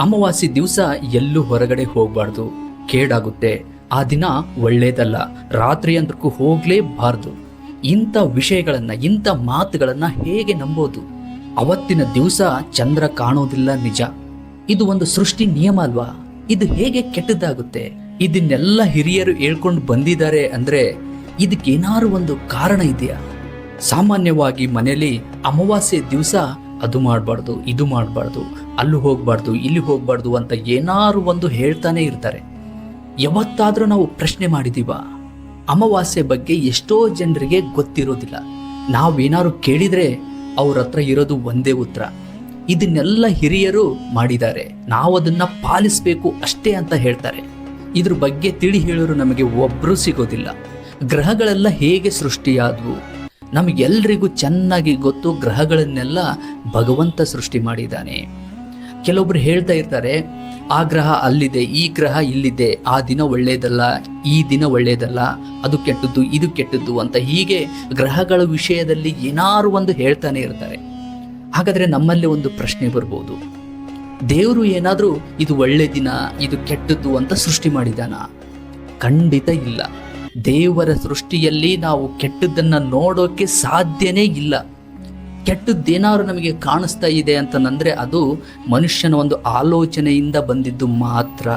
ಅಮಾವಾಸ್ಯೆ ದಿವಸ ಎಲ್ಲೂ ಹೊರಗಡೆ ಹೋಗಬಾರ್ದು. ಕೇಡಾಗುತ್ತೆ. ಆ ದಿನ ಒಳ್ಳೇದಲ್ಲ. ರಾತ್ರಿ ಅಂದ್ರಕ್ಕೂ ಹೋಗ್ಲೇಬಾರ್ದು. ಇಂಥ ವಿಷಯಗಳನ್ನ, ಇಂಥ ಮಾತುಗಳನ್ನ ಹೇಗೆ ನಂಬೋದು? ಅವತ್ತಿನ ದಿವಸ ಚಂದ್ರ ಕಾಣೋದಿಲ್ಲ ನಿಜ. ಇದು ಒಂದು ಸೃಷ್ಟಿ ನಿಯಮ ಅಲ್ವಾ? ಇದು ಹೇಗೆ ಕೆಟ್ಟದ್ದಾಗುತ್ತೆ ಇದನ್ನೆಲ್ಲ ಹಿರಿಯರು ಹೇಳ್ಕೊಂಡು ಬಂದಿದ್ದಾರೆ ಅಂದ್ರೆ ಇದಕ್ಕೇನಾರು ಒಂದು ಕಾರಣ ಇದೆಯಾ? ಸಾಮಾನ್ಯವಾಗಿ ಮನೆಯಲ್ಲಿ ಅಮಾವಾಸ್ಯೆ ದಿವಸ ಅದು ಮಾಡಬಾರ್ದು, ಇದು ಮಾಡಬಾರ್ದು ಅಲ್ಲಿ ಹೋಗಬಾರ್ದು, ಇಲ್ಲಿ ಹೋಗಬಾರ್ದು ಅಂತ ಏನಾರು ಒಂದು ಹೇಳ್ತಾನೆ ಇರ್ತಾರೆ. ಯಾವತ್ತಾದರೂ ನಾವು ಪ್ರಶ್ನೆ ಮಾಡಿದೀವ, ಅಮಾವಾಸ್ಯೆ ಬಗ್ಗೆ ಎಷ್ಟೋ ಜನರಿಗೆ ಗೊತ್ತಿರೋದಿಲ್ಲ. ನಾವೇನಾರು ಕೇಳಿದ್ರೆ ಅವ್ರ ಹತ್ರ ಇರೋದು ಒಂದೇ ಉತ್ತರ. ಇದನ್ನೆಲ್ಲ ಹಿರಿಯರು ಮಾಡಿದ್ದಾರೆ. ನಾವು ಅದನ್ನ ಪಾಲಿಸ್ಬೇಕು ಅಷ್ಟೇ ಅಂತ ಹೇಳ್ತಾರೆ. ಇದ್ರ ಬಗ್ಗೆ ತಿಳಿ ಹೇಳೋರು ನಮಗೆ ಒಬ್ರು ಸಿಗೋದಿಲ್ಲ. ಗ್ರಹಗಳೆಲ್ಲ ಹೇಗೆ ಸೃಷ್ಟಿಯಾದವು? ನಮಗೆಲ್ರಿಗೂ ಚೆನ್ನಾಗಿ ಗೊತ್ತು, ಗ್ರಹಗಳನ್ನೆಲ್ಲ ಭಗವಂತ ಸೃಷ್ಟಿ ಮಾಡಿದ್ದಾನೆ. ಕೆಲವೊಬ್ರು ಹೇಳ್ತಾ ಇರ್ತಾರೆ, ಆ ಗ್ರಹ ಅಲ್ಲಿದೆ, ಈ ಗ್ರಹ ಇಲ್ಲಿದೆ, ಆ ದಿನ ಒಳ್ಳೇದಲ್ಲ ಈ ದಿನ ಒಳ್ಳೆಯದಲ್ಲ, ಅದು ಕೆಟ್ಟದ್ದು, ಇದು ಕೆಟ್ಟದ್ದು ಅಂತ ಹೀಗೆ ಗ್ರಹಗಳ ವಿಷಯದಲ್ಲಿ ಏನಾರು ಒಂದು ಹೇಳ್ತಾನೆ ಇರ್ತಾರೆ. ಹಾಗಾದ್ರೆ ನಮ್ಮಲ್ಲಿ ಒಂದು ಪ್ರಶ್ನೆ ಬರ್ಬೋದು. ದೇವರು ಏನಾದರೂ, ಇದು ಒಳ್ಳೆ ದಿನ, ಇದು ಕೆಟ್ಟದ್ದು ಅಂತ ಸೃಷ್ಟಿ ಮಾಡಿದಾನ ಖಂಡಿತ ಇಲ್ಲ. ದೇವರ ಸೃಷ್ಟಿಯಲ್ಲಿ ನಾವು ಕೆಟ್ಟದ್ದನ್ನ ನೋಡೋಕೆ ಸಾಧ್ಯನೇ ಇಲ್ಲ. ಕೆಟ್ಟದ್ದೇನಾದ್ರು ನಮಗೆ ಕಾಣಿಸ್ತಾ ಇದೆ ಅಂತಂದ್ರೆ ಅದು ಮನುಷ್ಯನ ಒಂದು ಆಲೋಚನೆಯಿಂದ ಬಂದಿದ್ದು ಮಾತ್ರ.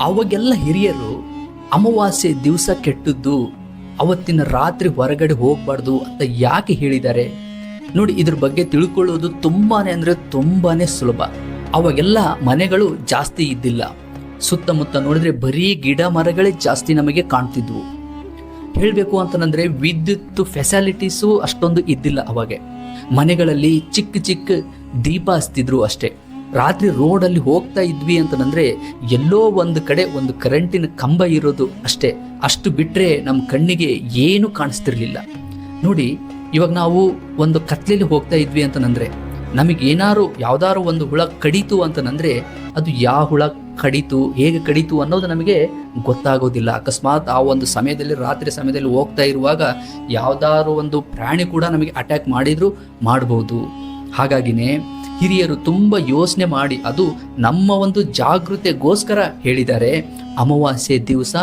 ಅವಾಗೆಲ್ಲ ಹಿರಿಯರು ಅಮಾವಾಸ್ಯೆ ದಿವಸ ಕೆಟ್ಟದ್ದು, ಅವತ್ತಿನ ರಾತ್ರಿ ಹೊರಗಡೆ ಹೋಗಬಾರ್ದು ಅಂತ ಯಾಕೆ ಹೇಳಿದ್ದಾರೆ? ನೋಡಿ, ಇದ್ರ ಬಗ್ಗೆ ತಿಳ್ಕೊಳ್ಳೋದು ತುಂಬಾನೇ ಅಂದ್ರೆ ತುಂಬಾನೇ ಸುಲಭ. ಅವಾಗೆಲ್ಲ ಮನೆಗಳು ಜಾಸ್ತಿ ಇದ್ದಿಲ್ಲ. ಸುತ್ತಮುತ್ತ ನೋಡಿದ್ರೆ ಬರೀ ಗಿಡ ಮರಗಳೇ ಜಾಸ್ತಿ ನಮಗೆ ಕಾಣ್ತಿದ್ವು. ಹೇಳಬೇಕು ಅಂತಂದ್ರೆ ವಿದ್ಯುತ್ ಫೆಸಿಲಿಟೀಸು ಅಷ್ಟೊಂದು ಇದ್ದಿಲ್ಲ ಅವಾಗೆ. ಮನೆಗಳಲ್ಲಿ ಚಿಕ್ಕ ಚಿಕ್ಕ ದೀಪ ಹಚ್ತಿದ್ರು ಅಷ್ಟೇ. ರಾತ್ರಿ ರೋಡಲ್ಲಿ ಹೋಗ್ತಾ ಇದ್ವಿ ಅಂತಂದ್ರೆ ಎಲ್ಲೋ ಒಂದು ಕಡೆ ಒಂದು ಕರೆಂಟಿನ ಕಂಬ ಇರೋದು ಅಷ್ಟೇ. ಅಷ್ಟು ಬಿಟ್ರೆ ನಮ್ಮ ಕಣ್ಣಿಗೆ ಏನು ಕಾಣಿಸ್ತಿರ್ಲಿಲ್ಲ. ನೋಡಿ, ಇವಾಗ ನಾವು ಒಂದು ಕತ್ಲೆಯಲ್ಲಿ ಹೋಗ್ತಾ ಇದ್ವಿ ಅಂತಂದ್ರೆ ನಮಗೆ ಏನಾರು ಯಾವ್ದಾರು ಒಂದು ಹುಳ ಕಡಿತು ಅಂತಂದ್ರೆ ಅದು ಯಾವ ಹುಳ ಕಡಿತು, ಹೇಗೆ ಕಡಿತು ಅನ್ನೋದು ನಮಗೆ ಗೊತ್ತಾಗೋದಿಲ್ಲ. ಅಕಸ್ಮಾತ್ ಆ ಒಂದು ಸಮಯದಲ್ಲಿ, ರಾತ್ರಿ ಸಮಯದಲ್ಲಿ ಹೋಗ್ತಾ ಇರುವಾಗ ಯಾವುದಾದ್ರು ಒಂದು ಪ್ರಾಣಿ ಕೂಡ ನಮಗೆ ಅಟ್ಯಾಕ್ ಮಾಡಿದ್ರು ಮಾಡಬಹುದು ಹಾಗಾಗಿನೇ ಹಿರಿಯರು ತುಂಬ ಯೋಚನೆ ಮಾಡಿ, ಅದು ನಮ್ಮ ಒಂದು ಜಾಗೃತೆಗೋಸ್ಕರ ಹೇಳಿದ್ದಾರೆ. ಅಮಾವಾಸ್ಯೆ ದಿವಸ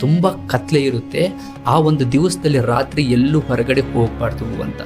ತುಂಬ ಕತ್ಲೆ ಇರುತ್ತೆ. ಆ ಒಂದು ದಿವಸದಲ್ಲಿ ರಾತ್ರಿ ಎಲ್ಲೂ ಹೊರಗಡೆ ಹೋಗ್ಬಾರ್ದು ಅಂತ.